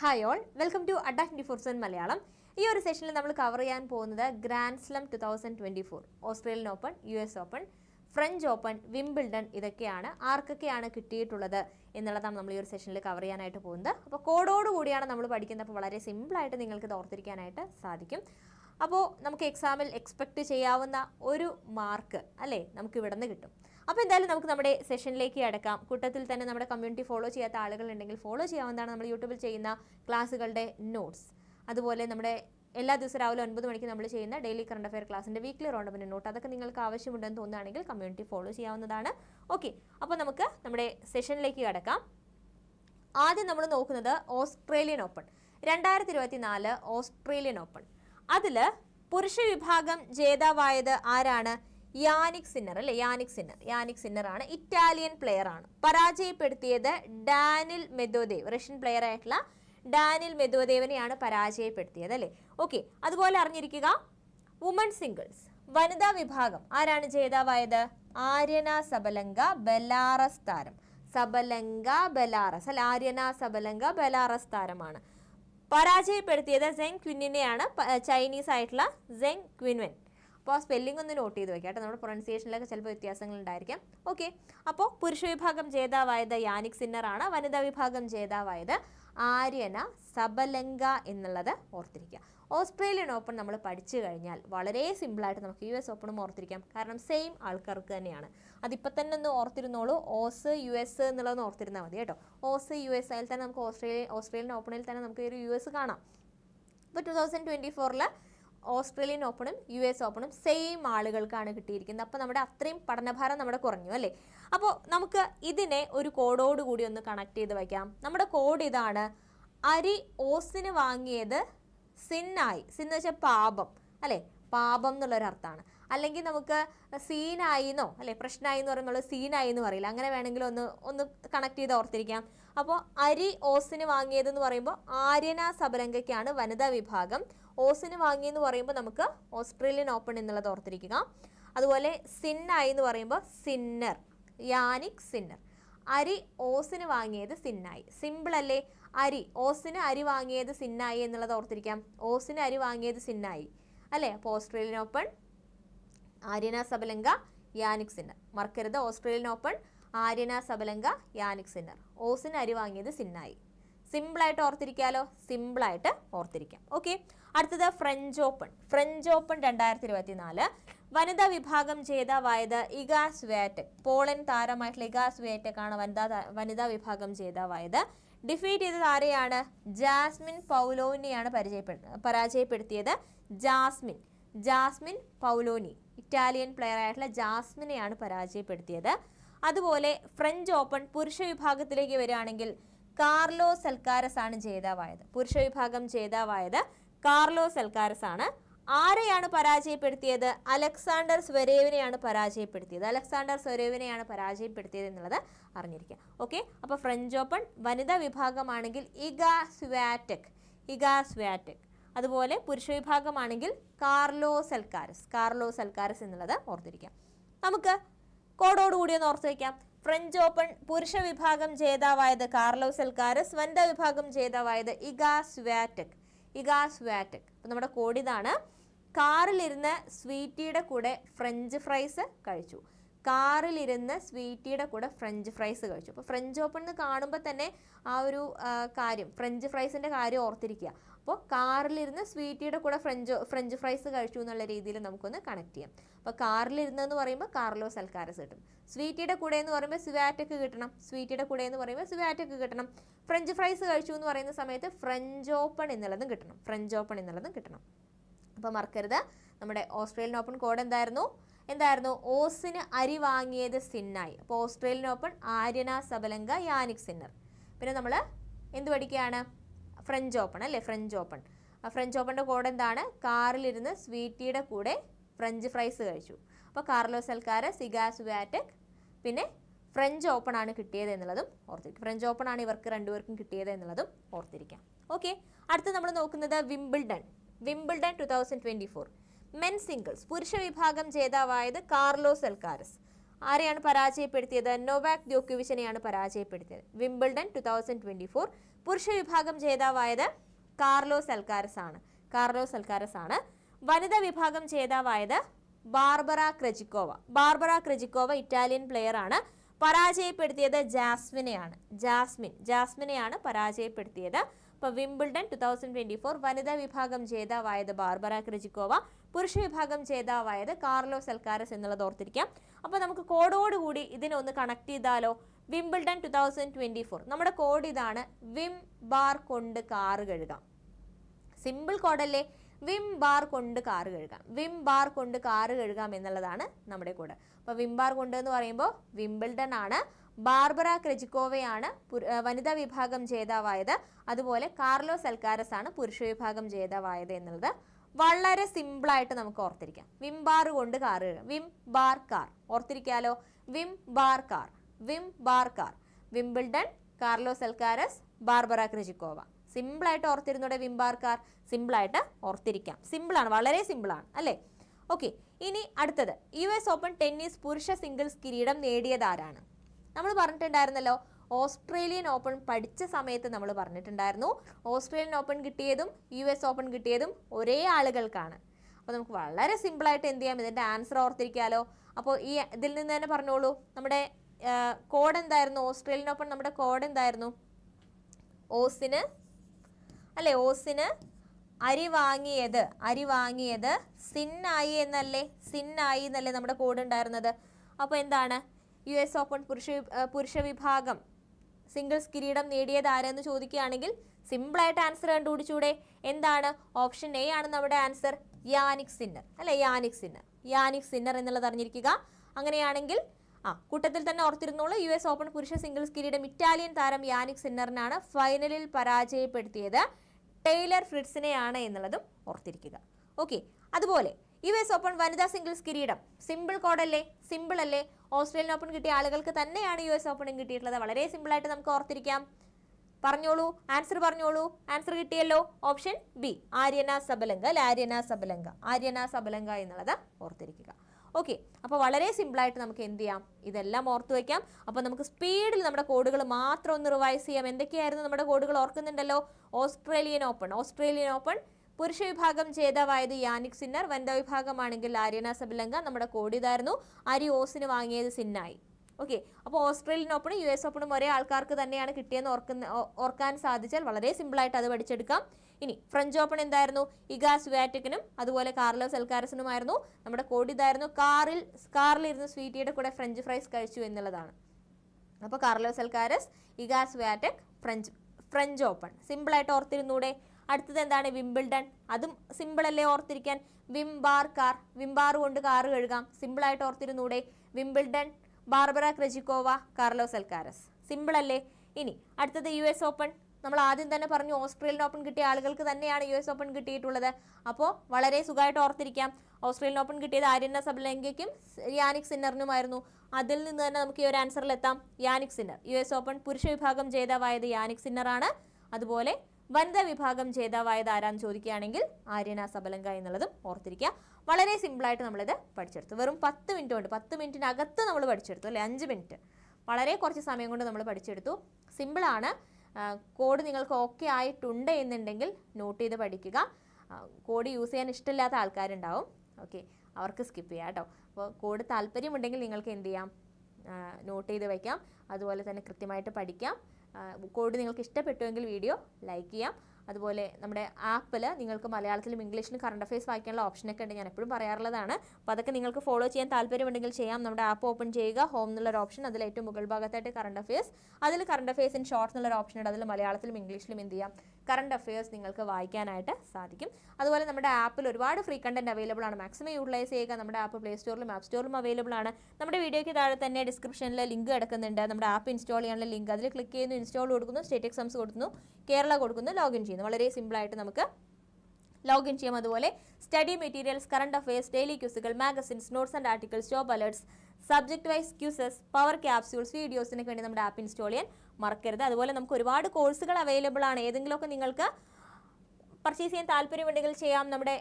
Hi all welcome to അഡാക് seven Malayalam ഈ ഒരു സെഷനിൽ നമ്മൾ കവർ ചെയ്യാൻ പോകുന്നത് grand slam two thousand twenty four Australian Open U S Open French Open Wimbledon ഇതൊക്കെയാണ് ആർക്കൊക്കെയാണ് കിട്ടിയിട്ടുള്ളത് എന്നുള്ളതാണ് നമ്മൾ ഈ ഒരു സെഷനിൽ കവർ ചെയ്യാനായിട്ട് പോകുന്നത്. അപ്പോൾ കോഡോട് കൂടിയാണ് നമ്മൾ പഠിക്കുന്നത്. അപ്പോൾ വളരെ സിമ്പിളായിട്ട് നിങ്ങൾക്ക് ഓർത്തിരിക്കാനായിട്ട് സാധിക്കും. അപ്പോൾ നമുക്ക് എക്സാമിൽ എക്സ്പെക്റ്റ് ചെയ്യാവുന്ന ഒരു മാർക്ക് അല്ലേ? നമുക്ക് ഇവിടെ നിന്ന് കിട്ടും. അപ്പോൾ എന്തായാലും നമുക്ക് നമ്മുടെ സെഷനിലേക്ക് അടക്കാം കൂട്ടത്തിൽ തന്നെ നമ്മുടെ കമ്മ്യൂണിറ്റി ഫോളോ ചെയ്യാത്ത ആളുകളുണ്ടെങ്കിൽ ഫോളോ ചെയ്യാവുന്നതാണ് നമ്മൾ യൂട്യൂബിൽ ചെയ്യുന്ന ക്ലാസ്സുകളുടെ നോട്ട്സ് അതുപോലെ നമ്മുടെ എല്ലാ ദിവസവും രാവിലെ ഒൻപത് മണിക്ക് നമ്മൾ ചെയ്യുന്ന ഡെയിലി കറണ്ട് അഫയർ ക്ലാസ്സിന്റെ വീക്ക്ലി റൗണ്ടപ്പിന്റെ നോട്ട് അതൊക്കെ നിങ്ങൾക്ക് ആവശ്യമുണ്ടെന്ന് തോന്നുകയാണെങ്കിൽ കമ്മ്യൂണിറ്റി ഫോളോ ചെയ്യാവുന്നതാണ്. ഓക്കെ അപ്പോൾ നമുക്ക് നമ്മുടെ സെഷനിലേക്ക് കടക്കാം. ആദ്യം നമ്മൾ നോക്കുന്നത് ഓസ്ട്രേലിയൻ ഓപ്പൺ രണ്ടായിരത്തി ഇരുപത്തി നാല് ഓസ്ട്രേലിയൻ ഓപ്പൺ അതിൽ പുരുഷ വിഭാഗം ജേതാവായത് ആരാണ്? യാനിക് സിന്നർ അല്ലെ? യാനിക് സിന്നർ യാനിക് സിന്നർ ആണ്. ഇറ്റാലിയൻ പ്ലെയർ ആണ്. പരാജയപ്പെടുത്തിയത് ഡാനിൽ മെദോദേവ് റഷ്യൻ പ്ലെയർ ആയിട്ടുള്ള ഡാനിൽ മെദോദേവനെയാണ് പരാജയപ്പെടുത്തിയത് അല്ലേ? ഓക്കെ അതുപോലെ അറിഞ്ഞിരിക്കുക. വുമൺ സിംഗിൾസ് വനിതാ വിഭാഗം. ആരാണ് ജേതാവായത്? ആര്യന സബലങ്ക ബലാറസ് താരം. Sabalenka Belarus. അല്ല ആര്യന സബലങ്ക ബലാറസ് താരമാണ്. പരാജയപ്പെടുത്തിയത് സെങ് ക്വിന്നിനെയാണ് ചൈനീസ് ആയിട്ടുള്ള സെങ് ക്വിൻവൻ അപ്പോൾ ആ സ്പെല്ലിംഗ് ഒന്ന് നോട്ട് ചെയ്ത് വെക്കാം കേട്ടോ. നമ്മുടെ പ്രൊണൗൺസിയേഷനിലൊക്കെ ചിലപ്പോൾ വ്യത്യാസങ്ങൾ ഉണ്ടായിരിക്കാം ഓക്കെ അപ്പോൾ പുരുഷ വിഭാഗം ജേതാവായത് യാനിക് സിന്നറാണ്. വനിതാ വിഭാഗം ജേതാവായത് ആര്യന സബലങ്ക എന്നുള്ളത് ഓർത്തിരിക്കുക. ഓസ്ട്രേലിയൻ ഓപ്പൺ നമ്മൾ പഠിച്ചു കഴിഞ്ഞാൽ വളരെ സിമ്പിളായിട്ട് നമുക്ക് യു എസ് ഓപ്പണും ഓർത്തിരിക്കാം. കാരണം സെയിം ആൾക്കാർക്ക് തന്നെയാണ്. അതിപ്പോൾ തന്നെ ഒന്ന് ഓർത്തിരുന്നോളൂ. ഓസ് യു എസ് എന്നുള്ളതെന്ന് ഓർത്തിരുന്നാൽ മതി കേട്ടോ. ഓസ് യു എസ് അതിൽ തന്നെ നമുക്ക് ഓസ്ട്രേലിയ ഓസ്ട്രേലിയൻ ഓപ്പണിൽ തന്നെ നമുക്ക് ഒരു യു എസ് കാണാം. ഇപ്പോൾ ടു തൗസൻഡ് ട്വന്റി ഫോറിൽ ഓസ്ട്രേലിയൻ ഓപ്പണും യു എസ് ഓപ്പണും സെയിം ആളുകൾക്കാണ് കിട്ടിയിരിക്കുന്നത്. അപ്പോൾ നമ്മുടെ അത്രയും പഠനഭാരം നമ്മുടെ കുറഞ്ഞു അല്ലേ? അപ്പോൾ നമുക്ക് ഇതിനെ ഒരു കോഡോട് കൂടി ഒന്ന് കണക്ട് ചെയ്ത് വയ്ക്കാം നമ്മുടെ കോഡ് ഇതാണ് അരി ഓസിന് വാങ്ങിയത് സിന്നായി. സിന്ന് വെച്ചാൽ പാപം അല്ലേ? പാപം എന്നുള്ളൊരർത്ഥമാണ് അല്ലെങ്കിൽ നമുക്ക് സീനായി എന്നോ അല്ലെ? പ്രശ്നമായി എന്ന് പറയുന്നത് സീനായി എന്ന് പറയില്ല. അങ്ങനെ വേണമെങ്കിൽ ഒന്ന് ഒന്ന് കണക്ട് ചെയ്ത് ഓർത്തിരിക്കാം. അപ്പോൾ അരി ഓസിന് വാങ്ങിയതെന്ന് പറയുമ്പോൾ ആര്യന സബരംഗയ്ക്കാണ് വനിതാ വിഭാഗം ഓസിന് വാങ്ങിയെന്ന് പറയുമ്പോൾ നമുക്ക് ഓസ്ട്രേലിയൻ ഓപ്പൺ എന്നുള്ളത് ഓർത്തിരിക്കുക. അതുപോലെ സിന്നായി എന്ന് പറയുമ്പോൾ സിന്നർ യാനിക് സിന്നർ. അരി ഓസിന് വാങ്ങിയത് സിന്നായി. സിമ്പിൾ അല്ലേ? അരി ഓസിന് അരി വാങ്ങിയത് സിന്നായി എന്നുള്ളത് ഓർത്തിരിക്കാം. ഓസിന് അരി വാങ്ങിയത് സിന്നായി. അല്ലേ? അപ്പോൾ Australian Open Aryna Sabalenka Jannik Sinner. മറക്കരുത് Australian Open Aryna Sabalenka Jannik Sinner. ഓസിന് അരി വാങ്ങിയത് സിന്നായി. സിമ്പിളായിട്ട് ഓർത്തിരിക്കാലോ? സിമ്പിളായിട്ട് ഓർത്തിരിക്കാം. ഓക്കെ. അടുത്തത് ഫ്രഞ്ച് ഓപ്പൺ. ഫ്രഞ്ച് ഓപ്പൺ രണ്ടായിരത്തി ഇരുപത്തി നാല് വനിതാ വിഭാഗം ജേതാവായത് ഇഗാസ് വേറ്റക്. പോളൻ താരമായിട്ടുള്ള ഇഗാസ് വേറ്റക് ആണ് വനിതാ വനിതാ വിഭാഗം ജേതാവായത് ഡിഫീറ്റ് ചെയ്തത് ആരെയാണ്? ജാസ്മിൻ പൗലോനിയാണ് പരിചയപ്പെടു പരാജയപ്പെടുത്തിയത്. Jasmine Jasmine Paolini. Italian player ആയിട്ടുള്ള ജാസ്മിനെയാണ് പരാജയപ്പെടുത്തിയത്. അതുപോലെ ഫ്രഞ്ച് ഓപ്പൺ പുരുഷ വിഭാഗത്തിലേക്ക് വരികയാണെങ്കിൽ കാർലോസ് സൽക്കാരസ് ആണ് ജേതാവായത്. പുരുഷ വിഭാഗം ജേതാവായത് കാർലോ സൽക്കാരസ് ആണ് ആരെയാണ് പരാജയപ്പെടുത്തിയത്? അലക്സാണ്ടർ സ്വരേവിനെയാണ് പരാജയപ്പെടുത്തിയത്. അലക്സാണ്ടർ സ്വരേവിനെയാണ് പരാജയപ്പെടുത്തിയത് എന്നുള്ളത് അറിഞ്ഞിരിക്കുക ഓക്കെ അപ്പോൾ ഫ്രഞ്ച് ഓപ്പൺ വനിതാ വിഭാഗമാണെങ്കിൽ ഇഗ സ്വാറ്റക് ഇഗ സ്വാറ്റക്. അതുപോലെ പുരുഷ വിഭാഗമാണെങ്കിൽ കാർലോ സൽക്കാരസ് കാർലോ സൽക്കാരസ് എന്നുള്ളത് ഓർത്തിരിക്കാം. നമുക്ക് കോഡോടുകൂടി ഒന്ന് ഓർത്ത് വയ്ക്കാം ഫ്രഞ്ച് ഓപ്പൺ പുരുഷ വിഭാഗം ജേതാവായത് കാർലോസ് അൽക്കാരസ് വനിതാ വിഭാഗം ജേതാവായത് ഇഗാ സ്വാറ്റക്. ഇഗാ സ്വാറ്റക്. അപ്പം നമ്മുടെ കോടിതാണ്. കാറിലിരുന്ന് സ്വീറ്റിയുടെ കൂടെ ഫ്രഞ്ച് ഫ്രൈസ് കഴിച്ചു. കാറിലിരുന്ന് സ്വീറ്റിയുടെ കൂടെ ഫ്രഞ്ച് ഫ്രൈസ് കഴിച്ചു. അപ്പോൾ ഫ്രഞ്ച് ഓപ്പൺ എന്ന് കാണുമ്പോൾ തന്നെ ആ ഒരു കാര്യം ഫ്രഞ്ച് ഫ്രൈസിന്റെ കാര്യം ഓർത്തിരിക്കുക. അപ്പോൾ കാറിലിരുന്ന് സ്വീറ്റിയുടെ കൂടെ ഫ്രഞ്ച് ഫ്രഞ്ച് ഫ്രൈസ് കഴിച്ചു എന്നുള്ള രീതിയിൽ നമുക്കൊന്ന് കണക്ട് ചെയ്യാം. അപ്പോൾ കാറിലിരുന്നെന്ന് പറയുമ്പോൾ കാർലോസ് അൽക്കാരസ് കിട്ടും. സ്വീറ്റിയുടെ കൂടെ എന്ന് പറയുമ്പോൾ സ്വാറ്റക്ക് കിട്ടണം. സ്വീറ്റിയുടെ കൂടെ എന്ന് പറയുമ്പോൾ സ്വാറ്റക്ക് കിട്ടണം. ഫ്രഞ്ച് ഫ്രൈസ് കഴിച്ചു എന്ന് പറയുന്ന സമയത്ത് ഫ്രഞ്ച് ഓപ്പൺ എന്നുള്ളതും കിട്ടണം. ഫ്രഞ്ച് ഓപ്പൺ എന്നുള്ളതും കിട്ടണം. അപ്പോൾ മറക്കരുത്. നമ്മുടെ ഓസ്ട്രേലിയൻ ഓപ്പൺ കോഡ് എന്തായിരുന്നു? എന്തായിരുന്നു? ഓസിന് അരി വാങ്ങിയത് സിന്നായി. അപ്പോൾ Australian open Aryna Sabalenka Jannik Sinner. പിന്നെ നമ്മൾ എന്ത് പഠിക്കുകയാണ്? ഫ്രഞ്ച് ഓപ്പൺ അല്ലേ? French open. ആ ഫ്രഞ്ച് ഓപ്പണിന്റെ കോഡ് എന്താണ്? കാറിലിരുന്ന് സ്വീറ്റിയുടെ കൂടെ ഫ്രഞ്ച് ഫ്രൈസ് കഴിച്ചു. അപ്പോൾ കാർലോസ് അൽക്കാര സിഗാസ് വാറ്റക് പിന്നെ ഫ്രഞ്ച് ഓപ്പൺ ആണ് കിട്ടിയത് എന്നുള്ളതും ഓർത്തിരിക്കും ഫ്രഞ്ച് ഓപ്പൺ ആണ് ഇവർക്ക് രണ്ടുപേർക്കും കിട്ടിയത് എന്നുള്ളതും ഓർത്തിരിക്കാം. ഓക്കെ. അടുത്ത് നമ്മൾ നോക്കുന്നത് Wimbledon. Wimbledon two thousand men singles പുരുഷ വിഭാഗം ജേതാവായത് കാർലോസ് എൽക്കാരസ്. ആരെയാണ് പരാജയപ്പെടുത്തിയത്? നൊവാക് ദ്യോക്യുവിഷനെയാണ് പരാജയപ്പെടുത്തിയത്. Wimbledon two thousand twenty four പുരുഷ വിഭാഗം ജേതാവായത് കാർലോസ് അൽക്കാരസ് ആണ് കാർലോസ് അൽക്കാരസ് ആണ് വനിതാ വിഭാഗം ജേതാവായത് Barbora Krejcikova. Barbora Krejcikova Italian player ആണ് പരാജയപ്പെടുത്തിയത് ജാസ്മിനെയാണ്. ജാസ്മിൻ ജാസ്മിനെയാണ് പരാജയപ്പെടുത്തിയത്. അപ്പോൾ Wimbledon two thousand twenty four വനിതാ വിഭാഗം ജേതാവായത് ബാർബറ ക്രെജിക്കോവ പുരുഷ വിഭാഗം ജേതാവായത് കാർലോസ് എൽക്കാരസ് എന്നുള്ളത് ഓർത്തിരിക്കാം. അപ്പോൾ നമുക്ക് കോഡോടുകൂടി ഇതിനൊന്ന് കണക്ട് ചെയ്താലോ? Wimbledon two thousand twenty four നമ്മുടെ കോഡ് ഇതാണ് വിം ബാർ കൊണ്ട് കാർ കഴുകാം. സിമ്പിൾ കോഡല്ലേ വിം ബാർ കൊണ്ട് കാർ കഴുകാം. വിം ബാർ കൊണ്ട് കാർ കഴുകാം എന്നുള്ളതാണ് നമ്മുടെ കോഡ് അപ്പോൾ വിം ബാർ കൊണ്ട് എന്ന് പറയുമ്പോൾ വിംബിൾഡൺ ആണ് ബാർബറ ക്രെജിക്കോവയാണ് വനിതാ വിഭാഗം ജേതാവായത്. അതുപോലെ കാർലോ സൽക്കാരസ് ആണ് പുരുഷ വിഭാഗം ജേതാവായത് എന്നുള്ളത്. വളരെ സിമ്പിളായിട്ട് നമുക്ക് ഓർത്തിരിക്കാം. വിം ബാർ കൊണ്ട് കാർ കഴുകാം. Vim bar car ഓർത്തിരിക്കാലോ? Vim bar car Vim bar car. Wimbledon Carlos Alcaraz Barbara Krejcikova. സിമ്പിളായിട്ട് ഓർത്തിരുന്നോടെ വിം ബാർക്കാർ? കാർ സിമ്പിളായിട്ട് ഓർത്തിരിക്കാം. സിമ്പിളാണ് വളരെ സിമ്പിളാണ് അല്ലേ? ഓക്കെ ഇനി അടുത്തത്. യു എസ് ഓപ്പൺ ടെന്നീസ് പുരുഷ സിംഗിൾസ് കിരീടം നേടിയതാരാണ് നമ്മൾ പറഞ്ഞിട്ടുണ്ടായിരുന്നല്ലോ ഓസ്ട്രേലിയൻ ഓപ്പൺ പഠിച്ച സമയത്ത് നമ്മൾ പറഞ്ഞിട്ടുണ്ടായിരുന്നു. ഓസ്ട്രേലിയൻ ഓപ്പൺ കിട്ടിയതും യു എസ് ഓപ്പൺ കിട്ടിയതും ഒരേ ആളുകൾക്കാണ്. അപ്പോൾ നമുക്ക് വളരെ സിമ്പിളായിട്ട് എന്ത് ചെയ്യാം? ഇതിന്റെ ആൻസർ ഓർത്തിരിക്കാമല്ലോ അപ്പോൾ ഈ ഇതിൽ നിന്ന് തന്നെ പറഞ്ഞോളൂ. നമ്മുടെ കോഡ് എന്തായിരുന്നു ഓസ്ട്രേലിയൻ ഓപ്പൺ നമ്മുടെ കോഡ് എന്തായിരുന്നു ഓസിന് അല്ലേ ഓസിന് അരി വാങ്ങിയത് അരി വാങ്ങിയത് സിന്നായി എന്നല്ലേ സിന്നായി എന്നല്ലേ നമ്മുടെ കോഡ് ഉണ്ടായിരുന്നത് അപ്പോൾ എന്താണ്? യു എസ് ഓപ്പൺ പുരുഷ പുരുഷ വിഭാഗം സിംഗിൾസ് കിരീടം നേടിയത് ആരെന്ന് ചോദിക്കുകയാണെങ്കിൽ സിമ്പിളായിട്ട് ആൻസർ കണ്ടുപിടിച്ചൂടെ. എന്താണ്? ഓപ്ഷൻ എ ആണ് നമ്മുടെ ആൻസർ. Jannik Sinner. അല്ലെ യാനിക് സിന്നർ. യാനിക് സിന്നർ എന്നുള്ളത് അറിഞ്ഞിരിക്കുക. അങ്ങനെയാണെങ്കിൽ ആ കൂട്ടത്തിൽ തന്നെ ഓർത്തിരുന്നോളൂ യു എസ് ഓപ്പൺ പുരുഷ സിംഗിൾസ് കിരീടം ഇറ്റാലിയൻ താരം യാനിക് സിന്നറിനാണ് ഫൈനലിൽ പരാജയപ്പെടുത്തിയത് ടെയ്ലർ ഫ്രിഡ്സിനെയാണ് എന്നുള്ളതും ഓർത്തിരിക്കുക. ഓക്കെ അതുപോലെ യു എസ് ഓപ്പൺ വനിതാ സിംഗിൾസ് കിരീടം സിമ്പിൾ കോഡല്ലേ സിമ്പിൾ അല്ലേ? ഓസ്ട്രേലിയൻ ഓപ്പൺ കിട്ടിയ ആളുകൾക്ക് തന്നെയാണ് യു എസ് ഓപ്പണും കിട്ടിയിട്ടുള്ളത്. വളരെ സിമ്പിളായിട്ട് നമുക്ക് ഓർത്തിരിക്കാം. പറഞ്ഞോളൂ ആൻസർ പറഞ്ഞോളൂ. ആൻസർ കിട്ടിയല്ലോ? ഓപ്ഷൻ ബി ആര്യന സബലങ്ക അല്ലെ ആര്യന സബലങ്ക. ആര്യന സബലങ്ക എന്നുള്ളത് ഓർത്തിരിക്കുക. ഓക്കെ. അപ്പോൾ വളരെ സിമ്പിളായിട്ട് നമുക്ക് എന്ത് ചെയ്യാം? ഇതെല്ലാം ഓർത്ത് വയ്ക്കാം അപ്പോൾ നമുക്ക് സ്പീഡിൽ നമ്മുടെ കോഡുകൾ മാത്രം ഒന്ന് റിവൈസ് ചെയ്യാം. എന്തൊക്കെയായിരുന്നു നമ്മുടെ കോഡുകൾ ഓർക്കുന്നുണ്ടല്ലോ? ഓസ്ട്രേലിയൻ ഓപ്പൺ ഓസ്ട്രേലിയൻ ഓപ്പൺ പുരുഷ വിഭാഗം ജേതാവായത് യാനിക് സിന്നർ വനിതാ വിഭാഗമാണെങ്കിൽ ആര്യന സബലങ്ക. നമ്മുടെ കോഡ് ഇതായിരുന്നു. അരി ഓസിന് വാങ്ങിയത് സിന്നായി ഓക്കെ. അപ്പോൾ ഓസ്ട്രേലിയൻ ഓപ്പണും യു എസ് ഓപ്പണും ഒരേ ആൾക്കാർക്ക് തന്നെയാണ് കിട്ടിയെന്ന് ഓർക്കുന്ന ഓർക്കാൻ സാധിച്ചാൽ വളരെ സിമ്പിളായിട്ട് അത് പഠിച്ചെടുക്കാം. ഇനി ഫ്രഞ്ച് ഓപ്പൺ എന്തായിരുന്നു? ഇഗാസ് വാറ്റക്കിനും അതുപോലെ കാർലോസ് എൽക്കാരസിനുമായിരുന്നു. നമ്മുടെ കോഡ് ഇതായിരുന്നു. കാറിൽ കാറിലിരുന്ന് സ്വീറ്റിയുടെ കൂടെ ഫ്രഞ്ച് ഫ്രൈസ് കഴിച്ചു എന്നുള്ളതാണ്. അപ്പോൾ Carlos Alcaraz Iga Swiatek French French Open സിമ്പിളായിട്ട് ഓർത്തിരുന്നൂടെ. അടുത്തത് എന്താണ്? വിംബിൾഡൺ അതും സിമ്പിളല്ലേ ഓർത്തിരിക്കാൻ? Vim bar car Vim bar കൊണ്ട് കാർ കഴുകാം. സിമ്പിളായിട്ട് ഓർത്തിരുന്നൂടെ. Wimbledon Barbora Krejcikova Carlos Alcaraz. സിമ്പിളല്ലേ ഇനി അടുത്തത് യു എസ് ഓപ്പൺ നമ്മൾ ആദ്യം തന്നെ പറഞ്ഞു ഓസ്ട്രേലിയൻ ഓപ്പൺ കിട്ടിയ ആളുകൾക്ക് തന്നെയാണ് യു എസ് ഓപ്പൺ കിട്ടിയിട്ടുള്ളത്. അപ്പോൾ വളരെ സുഖമായിട്ട് ഓർത്തിരിക്കാം. ഓസ്ട്രേലിയൻ ഓപ്പൺ കിട്ടിയത് ആര്യന സബ്ലങ്കയ്ക്കും യാനിക് സിന്നറിനുമായിരുന്നു. അതിൽ നിന്ന് തന്നെ നമുക്ക് ഈ ഒരു ആൻസറിലെത്താം Jannik Sinner. U S open പുരുഷ വിഭാഗം ജേതാവായത് യാനിക് സിന്നറാണ്. അതുപോലെ വനിതാ വിഭാഗം ജേതാവായത് ആരാന്ന് ചോദിക്കുകയാണെങ്കിൽ ആര്യന സബലങ്ക എന്നുള്ളതും ഓർത്തിരിക്കുക. വളരെ സിമ്പിളായിട്ട് നമ്മളിത് പഠിച്ചെടുത്തു. വെറും പത്ത് മിനിറ്റ് കൊണ്ട് പത്ത് മിനിറ്റിനകത്ത് നമ്മൾ പഠിച്ചെടുത്തു അല്ലെ? അഞ്ച് മിനിറ്റ്. വളരെ കുറച്ച് സമയം കൊണ്ട് നമ്മൾ പഠിച്ചെടുത്തു. സിമ്പിളാണ്. കോഡ് നിങ്ങൾക്ക് ഓക്കെ ആയിട്ടുണ്ട് എന്നുണ്ടെങ്കിൽ നോട്ട് ചെയ്ത് പഠിക്കുക. കോഡ് യൂസ് ചെയ്യാൻ ഇഷ്ടമില്ലാത്ത ആൾക്കാരുണ്ടാവും. ഓക്കെ. അവർക്ക് സ്കിപ്പ് ചെയ്യാം കേട്ടോ. അപ്പോൾ കോഡ് താല്പര്യമുണ്ടെങ്കിൽ നിങ്ങൾക്ക് എന്ത് ചെയ്യാം? നോട്ട് ചെയ്ത് വയ്ക്കാം. അതുപോലെ തന്നെ കൃത്യമായിട്ട് പഠിക്കാം. കോഡ് നിങ്ങൾക്ക് ഇഷ്ടപ്പെട്ടുവെങ്കിൽ വീഡിയോ ലൈക്ക് ചെയ്യാം. അതുപോലെ നമ്മുടെ ആപ്പിൽ നിങ്ങൾക്ക് മലയാളത്തിലും ഇംഗ്ലീഷിലും കറണ്ട് അഫയേഴ്സ് വായിക്കാനുള്ള ഓപ്ഷനൊക്കെ ഉണ്ട്. ഞാൻ എപ്പോഴും പറയാറുള്ളതാണ്. അപ്പോൾ അതൊക്കെ നിങ്ങൾക്ക് ഫോളോ ചെയ്യാൻ താല്പര്യമുണ്ടെങ്കിൽ ചെയ്യാം. നമ്മുടെ ആപ്പ് ഓപ്പൺ ചെയ്യുക. ഹോം എന്നുള്ളൊരു ഓപ്ഷൻ അതിൽ ഏറ്റവും മുകൾ ഭാഗത്തായിട്ട് കറണ്ട് അഫയേഴ്സ് അതിൽ കറണ്ട് അഫയേഴ്സ് ഇൻ ഷോർട്ട് എന്നുള്ളൊരു ഓപ്ഷൻ ഉണ്ട്. അതിൽ മലയാളത്തിലും ഇംഗ്ലീഷിലും എന്ത് ചെയ്യാം? കറണ്ട് അഫയേഴ്സ് നിങ്ങൾക്ക് വായിക്കാനായിട്ട് സാധിക്കും. അതുപോലെ നമ്മുടെ ആപ്പിൽ ഒരുപാട് ഫ്രീ കണ്ടന്റ് അവൈലബിൾ ആണ്. മാക്സിമം യൂട്ടിലൈസ് ചെയ്യുക. നമ്മുടെ ആപ്പ് പ്ലേ സ്റ്റോറിലും ആപ്പ് സ്റ്റോറിലും അവൈലബിൾ ആണ്. നമ്മുടെ വീഡിയോയ്ക്ക് താഴെ തന്നെ ഡിസ്ക്രിപ്ഷനിൽ ലിങ്ക് കിടക്കുന്നുണ്ട്. നമ്മുടെ ആപ്പ് ഇൻസ്റ്റാൾ ചെയ്യാനുള്ള ലിങ്ക് അതിൽ ക്ലിക്ക് ചെയ്യുന്നു ഇൻസ്റ്റാൾ കൊടുക്കുന്നു സ്റ്റേറ്റ് എക്സാംസ് കൊടുക്കുന്നു. കേരള കൊടുക്കുന്ന ലോഗിൻ ചെയ്യുന്നു. വളരെ സിമ്പിളായിട്ട് നമുക്ക് ലോഗിൻ ചെയ്യാം. അതുപോലെ study materials current affairs daily ക്യൂസുകൾ magazines notes and articles job alerts subject wise quizzes power capsules വീഡിയോസിനൊക്കെ വേണ്ടി നമ്മുടെ ആപ്പ് ഇൻസ്റ്റാൾ ചെയ്യാൻ മറക്കരുത്. അതുപോലെ നമുക്ക് ഒരുപാട് കോഴ്സുകൾ അവൈലബിൾ ആണ്. ഏതെങ്കിലുമൊക്കെ നിങ്ങൾക്ക് പർച്ചേസ് ചെയ്യാൻ താല്പര്യമുണ്ടെങ്കിൽ ചെയ്യാം. നമ്മുടെ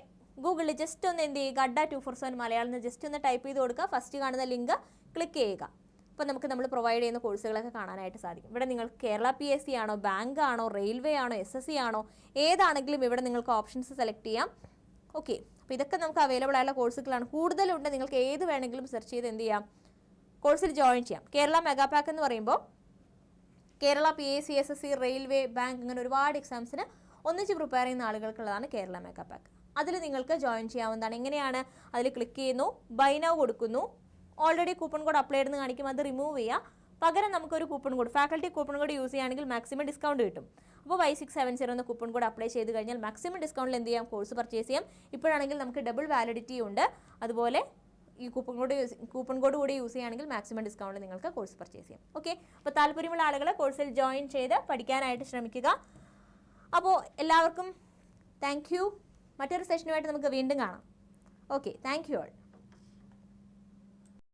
ഗൂഗിളിൽ ജസ്റ്റ് ഒന്ന് എന്ത് ചെയ്യുക Adda two four seven Malayalam just ഒന്ന് ടൈപ്പ് ചെയ്ത് കൊടുക്കുക. ഫസ്റ്റ് കാണുന്ന ലിങ്ക് ക്ലിക്ക് ചെയ്യുക. അപ്പോൾ നമുക്ക് നമ്മൾ പ്രൊവൈഡ് ചെയ്യുന്ന കോഴ്സുകളൊക്കെ കാണാനായിട്ട് സാധിക്കും. ഇവിടെ നിങ്ങൾ കേരള പി എസ് സി ആണോ ബാങ്ക് ആണോ റെയിൽവേ ആണോ എസ് എസ് സി ആണോ ഏതാണെങ്കിലും ഇവിടെ നിങ്ങൾക്ക് ഓപ്ഷൻസ് സെലക്ട് ചെയ്യാം. ഓക്കെ അപ്പോൾ ഇതൊക്കെ നമുക്ക് അവൈലബിൾ ആയുള്ള കോഴ്സുകളാണ് കൂടുതലുണ്ട് നിങ്ങൾക്ക് ഏത് വേണമെങ്കിലും സെർച്ച് ചെയ്ത് എന്ത് ചെയ്യാം? കോഴ്സിൽ ജോയിൻ ചെയ്യാം. കേരള മെഗാ പാക്ക് എന്ന് പറയുമ്പോൾ Kerala P S C S S C railway bank അങ്ങനെ ഒരുപാട് എക്സാംസിന് ഒന്നിച്ച് പ്രിപ്പയർ ചെയ്യുന്ന ആളുകൾക്കുള്ളതാണ് കേരള മെഗാ പാക്ക് അതിൽ നിങ്ങൾക്ക് ജോയിൻ ചെയ്യാവുന്നതാണ്. എങ്ങനെയാണ്? അതിൽ ക്ലിക്ക് ചെയ്യുന്നു ബൈനോ കൊടുക്കുന്നു. ഓൾറെഡി കൂപ്പൺ കോഡ് അപ്ലൈ ചെയ്തെന്ന് കാണിക്കും അത് റിമൂവ് ചെയ്യുക. പകരം നമുക്കൊരു coupon code faculty coupon code use ചെയ്യുകയാണെങ്കിൽ മാക്സിമം ഡിസ്കൗണ്ട് കിട്ടും. അപ്പോൾ വൈ സിക്സ് സെവൻ സീറോ എന്ന കൂപ്പൺ കോഡ് അപ്ലൈ ചെയ്ത് കഴിഞ്ഞാൽ മാക്സിമം ഡിസ്കൗണ്ടിൽ എന്ത് ചെയ്യാം? കോഴ്സ് പർച്ചേസ് ചെയ്യാം. ഇപ്പോഴാണെങ്കിൽ നമുക്ക് ഡബിൾ വാലിഡിറ്റി ഉണ്ട്. അതുപോലെ ഈ കൂപ്പൺ കോഡ് കൂപ്പൺ കോഡ് കൂടി യൂസ് ചെയ്യുകയാണെങ്കിൽ മാക്സിമം ഡിസ്കൗണ്ടിൽ നിങ്ങൾക്ക് കോഴ്സ് പർച്ചേസ് ചെയ്യാം. ഓക്കെ അപ്പോൾ താല്പര്യമുള്ള ആളുകൾ കോഴ്സിൽ ജോയിൻ ചെയ്ത് പഠിക്കാനായിട്ട് ശ്രമിക്കുക. അപ്പോൾ എല്ലാവർക്കും താങ്ക് യു മറ്റൊരു സെഷനുമായിട്ട് നമുക്ക് വീണ്ടും കാണാം. Okay thank you all